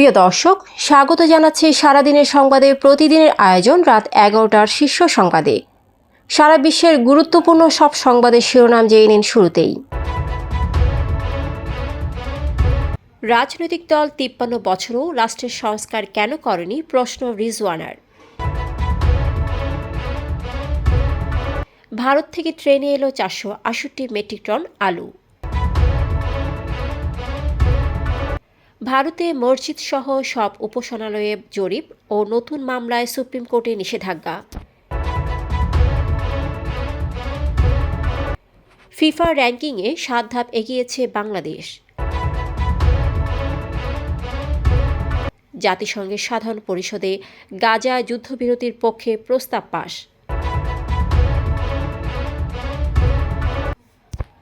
প্রিয় দর্শক, স্বাগত জানাচ্ছি সারাদিনের সংবাদে। প্রতিদিনের আয়োজন রাত এগারোটার শীর্ষ সংবাদে। সারা বিশ্বের গুরুত্বপূর্ণ সব সংবাদের শিরোনাম জেনে নিন শুরুতেই। রাজনৈতিক দল তিপ্পান্ন বছরও রাষ্ট্রের সংস্কার কেন করেনি, প্রশ্ন রিজওয়ানার। ভারত থেকে ট্রেনে এলো চারশো আষট্টি মেট্রিক টন আলু। ভারতে মসজিদ সহ সব উপাসনালয়ে জরিপ ও নতুন মামলায় সুপ্রিম কোর্টে নিষেধাজ্ঞা। ফিফা র্যাঙ্কিংয়ে সাত ধাপ এগিয়েছে বাংলাদেশ। জাতিসংঘের সাধারণ পরিষদে গাজা যুদ্ধবিরতির পক্ষে প্রস্তাব পাশ।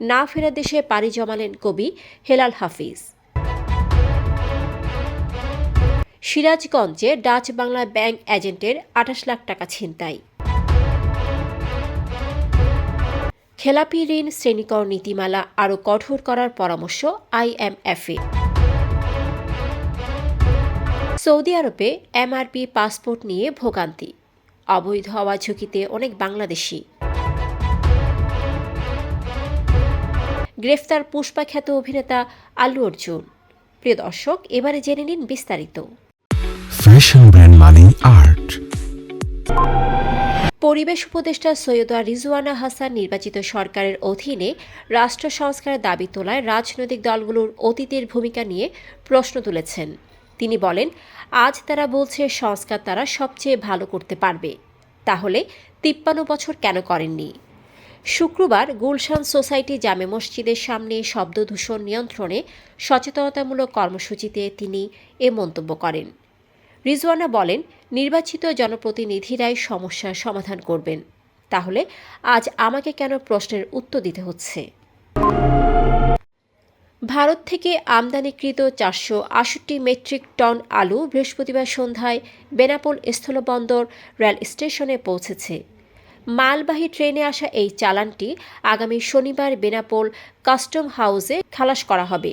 না ফেরা দেশে পাড়ি জমালেন কবি হেলাল হাফিজ। সিরাজগঞ্জে ডাচ বাংলা ব্যাংক এজেন্টের আঠাশ লাখ টাকা ছিনতাই। খেলাপি ঋণ, শ্রেণীকর নীতিমালা আরও কঠোর করার পরামর্শ আইএমএফে। সৌদি আরবে এমআরপি পাসপোর্ট নিয়ে ভোগান্তি। অবৈধ হওয়া ঝুঁকিতে অনেক বাংলাদেশি। গ্রেফতার পুষ্পাখ্যাত অভিনেতা আল্লু অর্জুন। প্রিয় দর্শক, এবারে জেনে নিন বিস্তারিত। ফ্যাশন ব্র্যান্ড মানে আর্ট পরিবেশ উপদেষ্টা সৈয়দা রিজওয়ানা হাসান নির্বাচিত সরকারের অধীনে রাষ্ট্র সংস্কারের দাবি তোলায় রাজনৈতিক দলগুলোর অতীতের ভূমিকা নিয়ে প্রশ্ন তুলেছেন। তিনি বলেন, আজ তারা বলছে সংস্কার তারা সবচেয়ে ভালো করতে পারবে। তাহলে তিপ্পান্ন বছর কেন করেননি? শুক্রবার গুলশান সোসাইটি জামে মসজিদের সামনে শব্দ দূষণ নিয়ন্ত্রণে সচেতনতামূলক কর্মসূচিতে তিনি এ মন্তব্য করেন। রিজওয়ানা বলেন, নির্বাচিত জনপ্রতিনিধিরাই সমস্যার সমাধান করবেন। তাহলে আজ আমাকে কেন প্রশ্নের উত্তর দিতে হচ্ছে? ভারত থেকে আমদানিকৃত চারশো আষট্টি মেট্রিক টন আলু বৃহস্পতিবার সন্ধ্যায় বেনাপোল স্থলবন্দর রেল স্টেশনে পৌঁছেছে। মালবাহী ট্রেনে আসা এই চালানটি আগামী শনিবার বেনাপোল কাস্টম হাউসে খালাস করা হবে।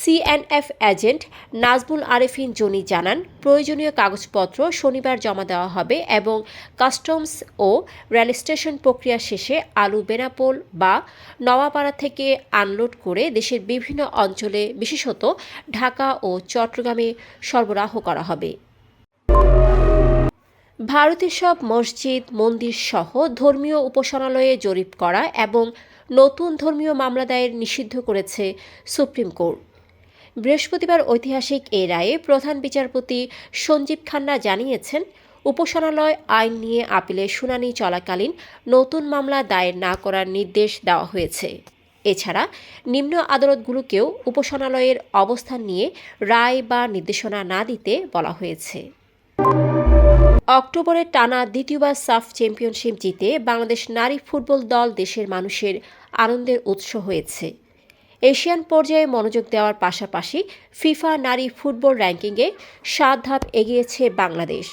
CNF agent Nazmul Arefin Johnny জানান, প্রয়োজনীয় কাগজপত্র শনিবার জমা দেওয়া হবে এবং কাস্টমস ও রেল স্টেশন প্রক্রিয়া শেষে আলু বেনাপোল বা নওয়াপাড়া থেকে আনলোড করে দেশের বিভিন্ন অঞ্চলে, বিশেষত ঢাকা ও চট্টগ্রামে সরবরাহ করা হবে। ভারতের সব মসজিদ, মন্দির সহ ধর্মীয় উপাসনালয়ে জরিপ করা এবং নতুন ধর্মীয় মামলা দায়ের নিষিদ্ধ করেছে সুপ্রিম কোর্ট। বৃহস্পতিবার ঐতিহাসিক এ রায়ে প্রধান বিচারপতি সঞ্জীব খান্না জানিয়েছেন, উপাসনালয় আইন নিয়ে আপিলের শুনানি চলাকালীন নতুন মামলা দায়ের না করার নির্দেশ দেওয়া হয়েছে। এছাড়া নিম্ন আদালতগুলোকেও উপাসনালয়ের অবস্থান নিয়ে রায় বা নির্দেশনা না দিতে বলা হয়েছে। অক্টোবরে টানা দ্বিতীয়বার সাফ চ্যাম্পিয়নশিপ জিতে বাংলাদেশ নারী ফুটবল দল দেশের মানুষের আনন্দের উৎস হয়েছে। এশিয়ান পর্যায়ে মনোযোগ দেওয়ার পাশাপাশি ফিফা নারী ফুটবল র্যাঙ্কিংয়ে সাত ধাপ এগিয়েছে বাংলাদেশ।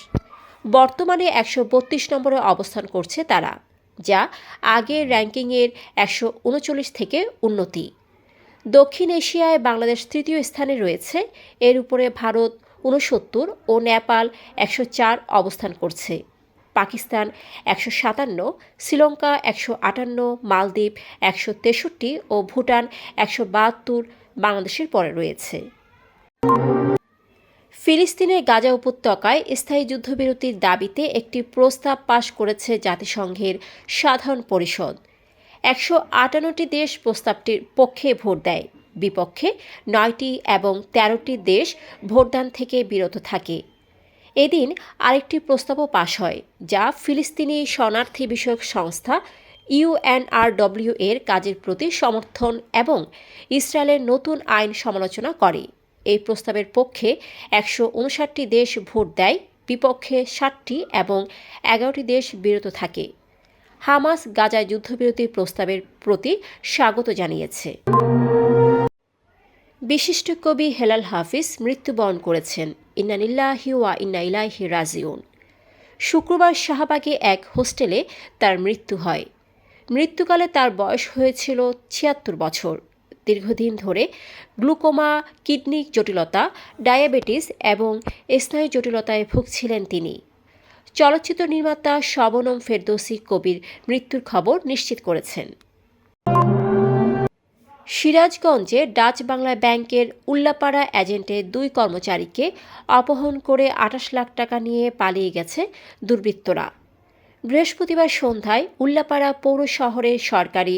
বর্তমানে একশো বত্রিশ নম্বরে অবস্থান করছে তারা, যা আগের র্যাঙ্কিংয়ের একশো উনচল্লিশ থেকে উন্নতি। দক্ষিণ এশিয়ায় বাংলাদেশ তৃতীয় স্থানে রয়েছে, এর উপরে ভারত উনসত্তর ও নেপাল একশো চার অবস্থান করছে। পাকিস্তান একশো সাতান্ন, শ্রীলঙ্কা একশো আটান্ন, মালদ্বীপ একশো তেষট্টি ও ভুটান একশো বাহাত্তর বাংলাদেশের পরে রয়েছে। ফিলিস্তিনের গাজা উপত্যকায় স্থায়ী যুদ্ধবিরতির দাবিতে একটি প্রস্তাব পাশ করেছে জাতিসংঘের সাধারণ পরিষদ। একশো আটান্নটি দেশ প্রস্তাবটির পক্ষে ভোট দেয়। বিপক্ষে নয়টি এবং তেরোটি দেশ ভোটদান থেকে বিরত থাকে। এদিন আরেকটি প্রস্তাবও পাশ হয়, যা ফিলিস্তিনি শরণার্থী বিষয়ক সংস্থা ইউএনআরডব্লিউ এর কাজের প্রতি সমর্থন এবং ইসরায়েলের নতুন আইন সমালোচনা করে। এই প্রস্তাবের পক্ষে একশো উনষাটটি দেশ ভোট দেয়, বিপক্ষে ষাটটি এবং এগারোটি দেশ বিরত থাকে। হামাস গাজায় যুদ্ধবিরতির প্রস্তাবের প্রতি স্বাগত জানিয়েছে। বিশিষ্ট কবি হেলাল হাফিজ মৃত্যুবরণ করেছেন। ইন্নানিল্লাহি ওয়া ইন্না ইলাইহি রাজিউন। শুক্রবার শাহবাগে এক হোস্টেলে তার মৃত্যু হয়। মৃত্যুকালে তার বয়স হয়েছিল ছিয়াত্তর বছর। দীর্ঘদিন ধরে গ্লুকোমা, কিডনি জটিলতা, ডায়াবেটিস এবং স্নায়ু জটিলতায় ভুগছিলেন তিনি। চলচ্চিত্র নির্মাতা শবনম ফেরদৌসি কবির মৃত্যুর খবর নিশ্চিত করেছেন। সিরাজগঞ্জে ডাচ বাংলা ব্যাংকের উল্লাপাড়া এজেন্টের দুই কর্মচারীকে অপহরণ করে আঠাশ লাখ টাকা নিয়ে পালিয়ে গেছে দুর্বৃত্তরা। বৃহস্পতিবার সন্ধ্যায় উল্লাপাড়া পৌর শহরের সরকারি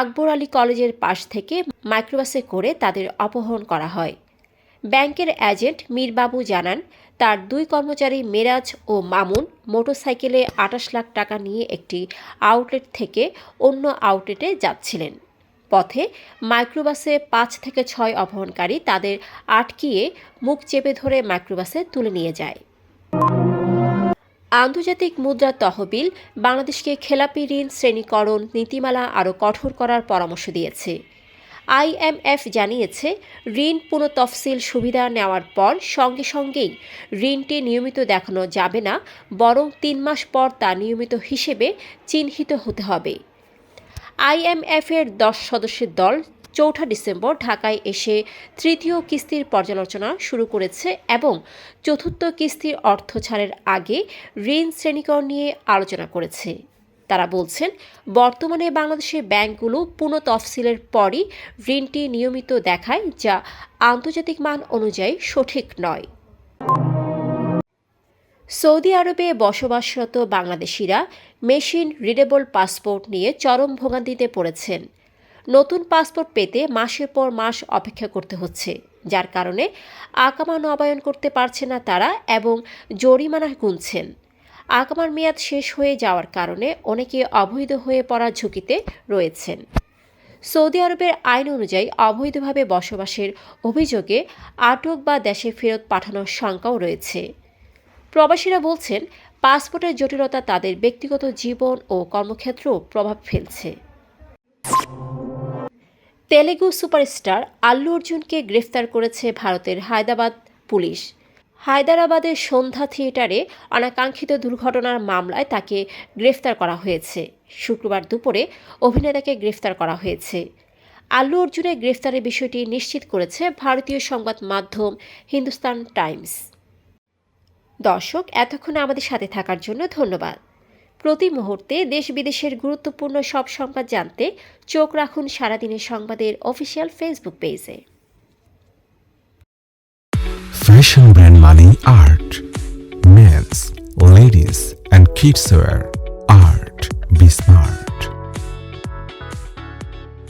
আকবর আলী কলেজের পাশ থেকে মাইক্রোবাসে করে তাদের অপহরণ করা হয়। ব্যাংকের এজেন্ট মীরবাবু জানান, তার দুই কর্মচারী মেরাজ ও মামুন মোটরসাইকেলে আটাশ লাখ টাকা নিয়ে একটি আউটলেট থেকে অন্য আউটলেটে যাচ্ছিলেন। পথে মাইক্রোবাসে পাঁচ থেকে ছয় অপহরণকারী তাদের আটকিয়ে মুখ চেপে ধরে মাইক্রোবাসে তুলে নিয়ে যায়। আন্তর্জাতিক মুদ্রা তহবিল বাংলাদেশকে খেলাপি ঋণ শ্রেণীকরণ নীতিমালা আরও কঠোর করার পরামর্শ দিয়েছে। আইএমএফ জানিয়েছে, ঋণ পুনঃতফসিল সুবিধা নেওয়ার পর সঙ্গে সঙ্গেই ঋণটি নিয়মিত দেখানো যাবে না, বরং তিন মাস পর তা নিয়মিত হিসেবে চিহ্নিত হতে হবে। আইএমএফের দশ সদস্যের দল চৌঠা ডিসেম্বর ঢাকায় এসে তৃতীয় কিস্তির পর্যালোচনা শুরু করেছে এবং চতুর্থ কিস্তির অর্থ ছাড়ের আগে ঋণ শ্রেণীকরণ নিয়ে আলোচনা করেছে। তারা বলছেন, বর্তমানে বাংলাদেশের ব্যাংকগুলো পুনঃ তফসিলের পরই ঋণটি নিয়মিত দেখায়, যা আন্তর্জাতিক মান অনুযায়ী সঠিক নয়। সৌদি আরবে বসবাসরত বাংলাদেশিরা মেশিন রিডেবল পাসপোর্ট নিয়ে চরম ভোগান্তিতে পড়েছেন। নতুন পাসপোর্ট পেতে মাসের পর মাস অপেক্ষা করতে হচ্ছে, যার কারণে আকামা নবায়ন করতে পারছে না তারা এবং জরিমানা গুনছেন। আকামার মেয়াদ শেষ হয়ে যাওয়ার কারণে অনেকে অবৈধ হয়ে পড়ার ঝুঁকিতে রয়েছেন। সৌদি আরবের আইন অনুযায়ী অবৈধভাবে বসবাসের অভিযোগে আটক বা দেশে ফেরত পাঠানোর শঙ্কাও রয়েছে। প্রবাসীরা বলছেন, পাসপোর্টের জটিলতা তাদের ব্যক্তিগত জীবন ও কর্মক্ষেত্রেও প্রভাব ফেলছে। তেলেগু সুপারস্টার আল্লু অর্জুনকে গ্রেফতার করেছে ভারতের হায়দ্রাবাদ পুলিশ। হায়দ্রাবাদের সন্ধ্যা থিয়েটারে অনাকাঙ্ক্ষিত দুর্ঘটনার মামলায় তাকে গ্রেফতার করা হয়েছে। শুক্রবার দুপুরে অভিনেতাকে গ্রেফতার করা হয়েছে। আল্লু অর্জুনের গ্রেফতারের বিষয়টি নিশ্চিত করেছে ভারতীয় সংবাদ মাধ্যম হিন্দুস্তান টাইমস। দর্শক, এতক্ষণ আমাদের সাথে থাকার জন্য ধন্যবাদ প্রতি মুহূর্তে দেশ বিদেশের গুরুত্বপূর্ণ সব সংবাদ জানতে চোখ রাখুন সারাদিনের সংবাদের অফিসিয়াল ফেসবুক পেজে fashion brand money art men's ladies and kids wear art smart.